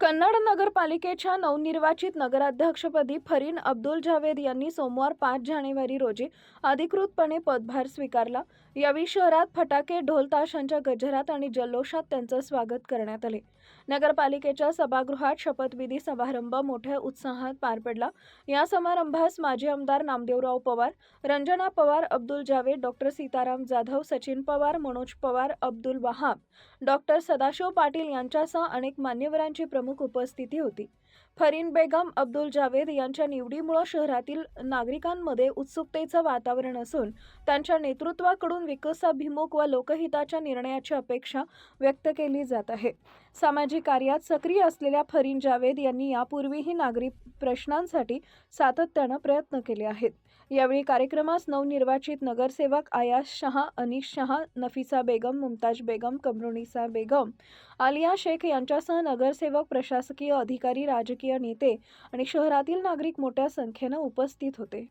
कन्नड नगरपालिकेच्या नवनिर्वाचित नगराध्यक्षपदी फरीन अब्दुल जावेद यांनी सोमवार पाच जानेवारी रोजी अधिकृतपणे पदभार स्वीकारला. यावेळी शहरात फटाके ढोलताशांच्या गजरात आणि जल्लोषात त्यांचं स्वागत करण्यात आले. नगरपालिकेच्या सभागृहात शपथविधी समारंभ मोठ्या उत्साहात पार पडला. या समारंभास माजी आमदार नामदेवराव पवार रंजना पवार अब्दुल जावेद डॉक्टर सीताराम जाधव सचिन पवार मनोज पवार अब्दुल वहाब डॉक्टर सदाशिव पाटील यांच्यासह अनेक मान्यवरांची प्रमुख प्रमुख उपस्थिती होती. फरीन बेगम अब्दुल जावेद यांच्या निवडीमुळे शहरातील नागरिकांमध्ये उत्सुकतेचं वातावरण असून त्यांच्या नेतृत्वाकडून विकासाभिमुख व लोकहिताच्या निर्णयाची अपेक्षा व्यक्त केली जात आहे. सामाजिक कार्यात सक्रिय असलेल्या फरीन जावेद यांनी यापूर्वीही नागरिक प्रश्नांसाठी सातत्यानं प्रयत्न केले आहेत. यावेळी कार्यक्रमास नवनिर्वाचित नगरसेवक आयास शहा अनिश शहा नफिसा बेगम मुमताज बेगम कमरुनिसा बेगम आलिया शेख यांच्यासह नगरसेवक प्रशासकीय अधिकारी राजकीय नेते आणि शहरातील नागरिक मोठ्या संख्येनं उपस्थित होते.